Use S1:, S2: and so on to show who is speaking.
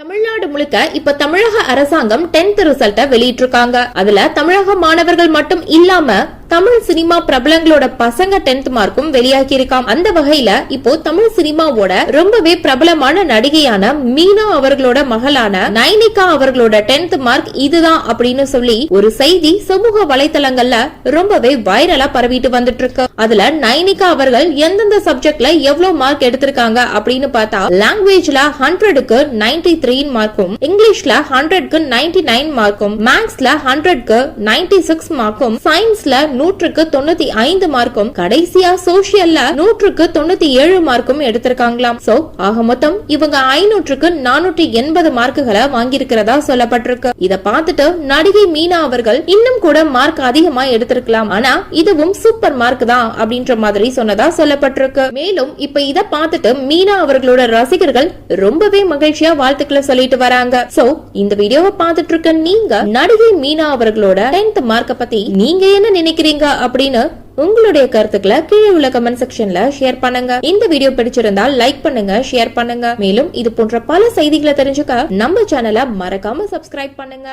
S1: தமிழ்நாடு முழுக்க இப்ப தமிழக அரசாங்கம் டென்த் ரிசல்ட்டை வெளியிட்டிருக்காங்க. அதுல தமிழக மாணவர்கள் மட்டும் இல்லாம தமிழ் சினிமா பிரபலங்களோட பசங்க 10th மார்க்கும் வெளியாகி இருக்காம் அந்த வகையில இப்போ தமிழ் சினிமாவோட ரொம்பவே பிரபலமான நடிகையான மீனா அவர்களோட மகளான நைனிகா அவர்களோட 10th மார்க் இதுதான் அப்படின்னு சொல்லி ஒரு செய்தி சமூக வலைதளங்கள்ல ரொம்பவே வைரலா பரவிட்டு வந்துட்டு இருக்கு அதுல நைனிகா அவர்கள் எந்தெந்த சப்ஜெக்ட்ல எவ்வளவு மார்க் எடுத்திருக்காங்க அப்படின்னு பார்த்தா லாங்குவேஜ்ல ஹண்ட்ரடுக்கு நைன்டி த்ரீ மார்க்கும் இங்கிலீஷ்ல ஹண்ட்ரட்க்கு நைன்டி நைன் மார்க்கும் மேக்ஸ்ல ஹண்ட்ரட்க்கு நைன்டி சிக்ஸ் மார்க்கும் சயின்ஸ்ல நூற்றுக்கு தொண்ணூத்தி ஐந்து மார்க்கும் கடைசியா சோசியல்ல நூற்றுக்கு தொண்ணூத்தி ஏழு மார்க்கும் எடுத்திருக்காங்களாம். சோ ஆக மொத்தம் இவங்க ஐநூற்றுக்கு நானூற்றி எண்பது மார்க்குகளை வாங்கியிருக்கிறதா சொல்லப்பட்டிருக்கு. இத பார்த்துட்டு நடிகை மீனா அவர்கள் இன்னும் கூட மார்க் அதிகமா எடுத்திருக்கலாம். ஆனா இதுவும் சூப்பர் மார்க் தான் அப்படின்ற மாதிரி சொன்னதா சொல்லப்பட்டிருக்கு. மேலும் இப்ப இத பார்த்துட்டு மீனா அவர்களோட ரசிகர்கள் ரொம்பவே மகிழ்ச்சியா வாழ்த்துக்களை சொல்லிட்டு வராங்க. சோ இந்த வீடியோவை பார்த்துட்டு இருக்க நீங்க நடிகை மீனா அவர்களோட 10th மார்க்க பத்தி நீங்க என்ன நினைக்கிறீங்க? அப்படின்னு உங்களுடைய கருத்துக்களை கீழே உள்ள கமெண்ட் செக்ஷன்ல ஷேர் பண்ணுங்க. இந்த வீடியோ பிடிச்சிருந்தா லைக் பண்ணுங்க ஷேர் பண்ணுங்க. மேலும் இது போன்ற பல செய்திகளை தெரிஞ்சுக்க நம்ம சேனலை மறக்காம சப்ஸ்கிரைப் பண்ணுங்க.